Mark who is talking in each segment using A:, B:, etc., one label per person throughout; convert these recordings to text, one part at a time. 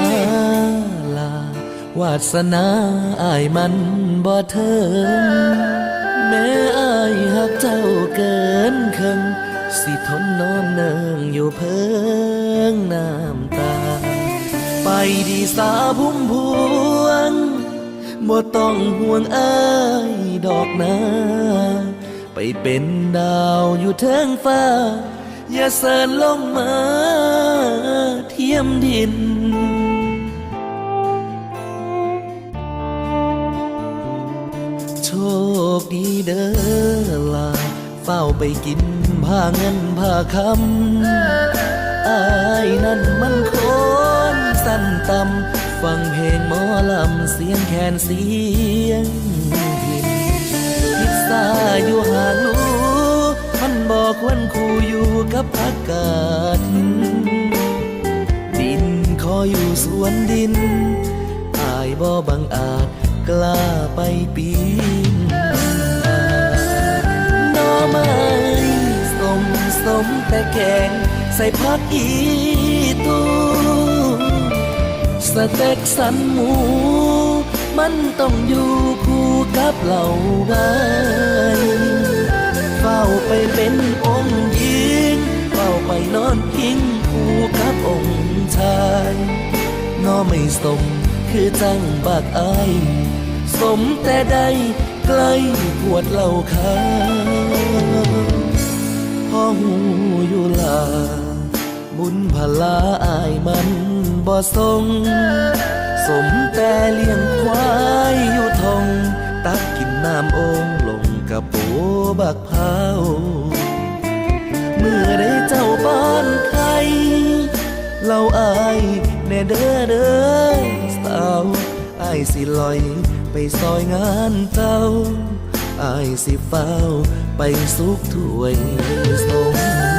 A: ายสาลาวาสนาอายมันบ่เทิงแม้อายหักเจ้าเกินครึ่งสิทนนอนเนิงอยู่เพิงน้ำตา ไปดีสาพุ่มพวงบ่ต้องห่วงอายดอกนาไปเป็นดาวอยู่เทิงฟ้า อย่าเสินลงมาเทียมดิน ฝ้าไปกินผ้าเงินผ้าคำอายนั่นมันคนสั้นต่ำฟังเพลงหมอลำเสียงแคนเสียงพินพิซซ่าอยู่หางลูมันบอกวันคู่อยู่กับอากาศดินขออยู่สวนดินอายบ่บังอาจกล้าไปปีน แต่งใส่ผักอีตูสเต็กสันหมู มันต้องอยู่คู่กับเหล่าไว้เฝ้าไปเป็นองค์หญิงเฝ้าไปนอนพิงคู่กับองค์ชายนอไม่สมคือจังบากอายสมแต่ได้ใกล้ขวดเหล้าขาว หูอยู่ลาบุญพลาอายมันบ่ทรงสมแต่เลี้ยงควายอยู่ทง ตักกินน้ำองลงกับโปบักเผาเมื่อได้เจ้าบ้านใครเราอายแน่เด้อเด้อสาวอายสิลอยไปซอยงานเจ้า อายสิเฝ้าไปสุกถ้วยสม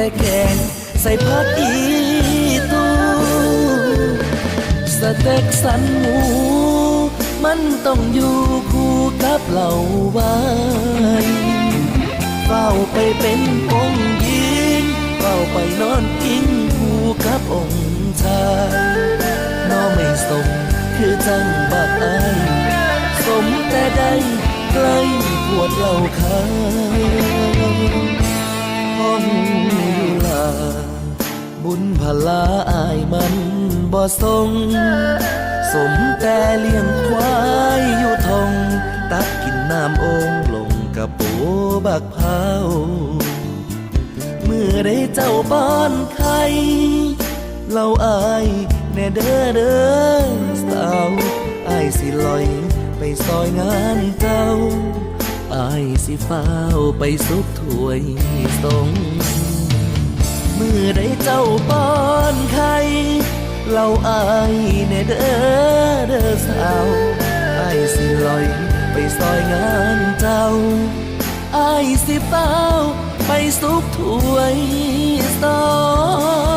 A: แต่แกงใส่ผักอีตูสเต็กสันหมู มันต้องอยู่คู่กับเหล่าไว้เฝ้าไปเป็นองค์หญิงเฝ้าไปนอนพิงคู่กับองค์ชายนอไม่สมคือจังบักอสมแต่ได้ใกล้ปวดเหล่าขาว องอยู่ลาบุญพลาอายมันบ่ทรงสมแต่เลี้ยงควายอยู่ทง ตักกินน้ำองค์ลงกับโปบักเผาเมื่อได้เจ้าบ้านใครเราอายแน่เด้อเด้อสาวอายสิลอยไปซอยงานเจ้า อายสิเฝ้าไปสุกถ้วยทรงเมื่อได้เจ้าป้อนไข่เราอายแน่เด้อเด้อสาวอายสิลอยไปซอยงานเจ้าอายสิเฝ้าไปสุกถ้วยสง